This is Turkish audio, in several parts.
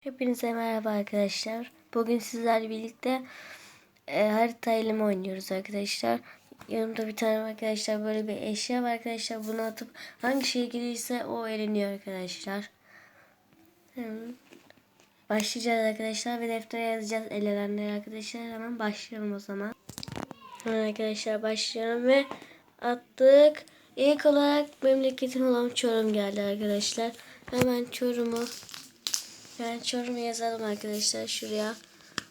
Hepinize merhaba arkadaşlar. Bugün sizlerle birlikte e, harita elime oynuyoruz arkadaşlar. Yanımda bir tane arkadaşlar böyle bir eşya var arkadaşlar. Bunu atıp hangi şey gelirse o eleniyor arkadaşlar. Hemen Başlayacağız arkadaşlar ve deftere yazacağız elenenleri arkadaşlar. Hemen başlayalım o zaman. Hemen arkadaşlar başlayalım ve attık. İlk olarak memleketim olan Çorum geldi arkadaşlar. Hemen Çorum'u ben Çorum'u yazalım arkadaşlar şuraya.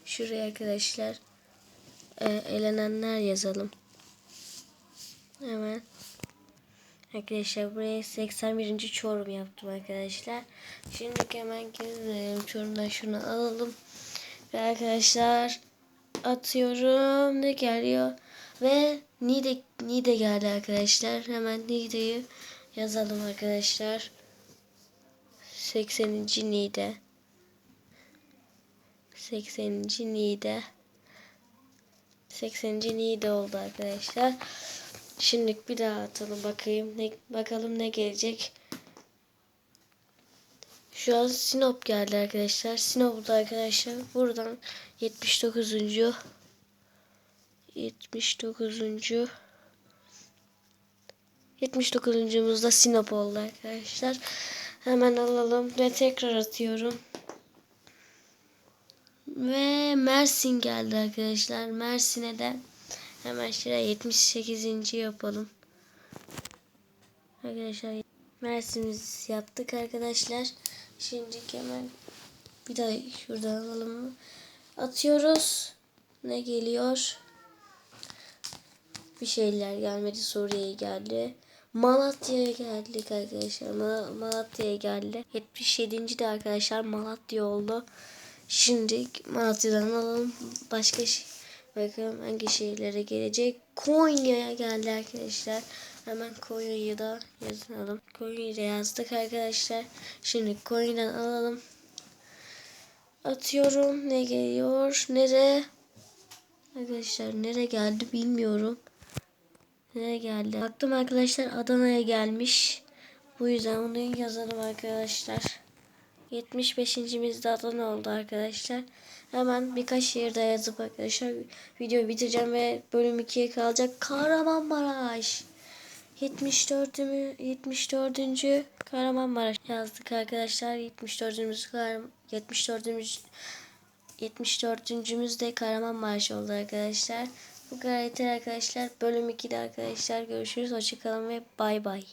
Şuraya arkadaşlar. Ee, elenenler yazalım. Hemen. Arkadaşlar buraya 81. Çorum yaptım arkadaşlar. Şimdi hemen girelim. Çorum'dan şunu alalım. Ve arkadaşlar atıyorum. Ne geliyor? Ve Nide, Nide geldi arkadaşlar. Hemen Nide'yi yazalım arkadaşlar. 80. Nide. 80. Nide. 80. Nide oldu arkadaşlar. Şimdi bir daha atalım bakayım. Ne, bakalım ne gelecek. Şu an Sinop geldi arkadaşlar. Sinop'ta arkadaşlar. Buradan 79. 79. 79.muzda Sinop oldu arkadaşlar. Hemen alalım ve tekrar atıyorum. Ve Mersin geldi arkadaşlar. Mersin'e de hemen şuraya 78. yapalım. Arkadaşlar Mersin'imizi yaptık arkadaşlar. Şimdi hemen bir daha şuradan alalım mı? Atıyoruz. Ne geliyor? Bir şeyler gelmedi. Suriye'ye geldi. Malatya'ya geldik arkadaşlar. Mal Malatya'ya geldi. 77. de arkadaşlar Malatya oldu. Şimdi Malatya'dan alalım. Başka şey. Bakalım hangi şehirlere gelecek. Konya'ya geldi arkadaşlar. Hemen Konya'yı da yazalım. Konya'yı da yazdık arkadaşlar. Şimdi Konya'dan alalım. Atıyorum. Ne geliyor? Nere? Arkadaşlar nere geldi bilmiyorum. Nereye geldi? Baktım arkadaşlar Adana'ya gelmiş. Bu yüzden onu yazalım arkadaşlar. 75. de Adana oldu arkadaşlar. Hemen birkaç şehir daha yazıp arkadaşlar videoyu bitireceğim ve bölüm 2'ye kalacak. Kahramanmaraş. 74. 74. Kahramanmaraş yazdık arkadaşlar. 74. 74. 74. de Kahramanmaraş oldu arkadaşlar. Bu kadar yeter arkadaşlar. Bölüm 2'de arkadaşlar görüşürüz. Hoşçakalın ve bay bay.